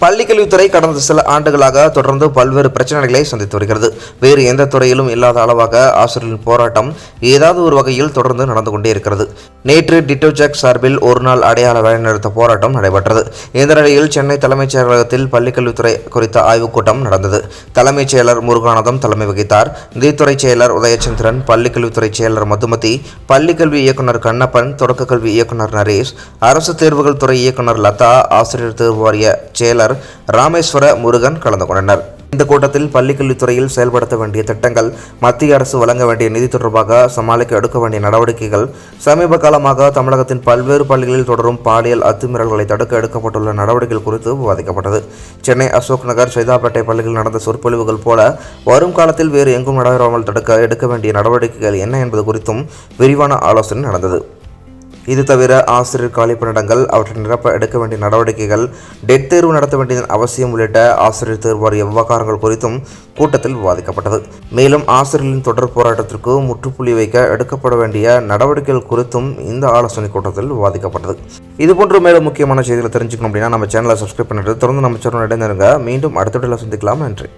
பள்ளிக்கல்வித்துறை கடந்த சில ஆண்டுகளாக தொடர்ந்து பல்வேறு பிரச்சனைகளை சந்தித்து வருகிறது. வேறு எந்த துறையிலும் இல்லாத அளவாக ஆசிரியர்களின் போராட்டம் ஏதாவது ஒரு வகையில் தொடர்ந்து நடந்து கொண்டே இருக்கிறது. நேற்று டிட்டோஜெக் சார்பில் ஒரு நாள் அடையாள வேலைநிறுத்த போராட்டம் நடைபெற்றது. இந்த நிலையில் சென்னை தலைமைச் செயலகத்தில் பள்ளிக்கல்வித்துறை குறித்த ஆய்வுக் கூட்டம் நடந்தது. தலைமைச் செயலர் முருகானந்தம் தலைமை வகித்தார். நிதித்துறை செயலர் உதயச்சந்திரன் பள்ளிக்கல்வித்துறை செயலர் மதுமதி பள்ளிக்கல்வி இயக்குனர் கண்ணப்பன் தொடக்க கல்வி இயக்குனர் நரேஷ் அரசு தேர்வுகள் துறை இயக்குனர் லதா ஆசிரியர் தேர்வு வாரிய செயலர் ராமேஸ்வர முருகன் கலந்து கொண்டனர். இந்த கூட்டத்தில் பள்ளிக்கல்வித்துறையில் செயல்படுத்த வேண்டிய திட்டங்கள் மத்திய அரசு வழங்க வேண்டிய நிதி தொடர்பாக சமாளிக்க எடுக்க வேண்டிய நடவடிக்கைகள் சமீப காலமாக தமிழகத்தின் பல்வேறு பள்ளிகளில் தொடரும் பாலியல் அத்துமீறல்களை தடுக்க எடுக்கப்பட்டுள்ள நடவடிக்கைகள் குறித்து விவாதிக்கப்பட்டது. சென்னை அசோக் நகர் சைதாப்பேட்டை பள்ளியில் நடந்த சொற்பொழிவுகள் போல வரும் காலத்தில் வேறு எங்கும் நடைபெறாமல் தடுக்க எடுக்க வேண்டிய நடவடிக்கைகள் என்ன என்பது குறித்தும் விரிவான ஆலோசனை நடந்தது. இது தவிர ஆசிரியர் காலிப்பணியிடங்கள் அவற்றை நிரப்ப எடுக்க வேண்டிய நடவடிக்கைகள் டெட் தேர்வு நடத்த வேண்டியதன் அவசியம் உள்ளிட்ட ஆசிரியர் தேர்வு வாரிய விவகாரங்கள் குறித்தும் கூட்டத்தில் விவாதிக்கப்பட்டது. மேலும் ஆசிரியர்களின் தொடர் போராட்டத்திற்கு முற்றுப்புள்ளி வைக்க எடுக்கப்பட வேண்டிய நடவடிக்கைகள் குறித்தும் இந்த ஆலோசனை கூட்டத்தில் விவாதிக்கப்பட்டது. இதுபோன்ற மேலும் முக்கியமான செய்திகளை தெரிஞ்சுக்கணும் அப்படின்னா நம்ம சேனலை சப்ஸ்கிரைப் பண்ணிட்டு தொடர்ந்து நம்ம சேனல் இடைந்திருங்க மீண்டும் அடுத்த சந்திக்கலாம். நன்றி.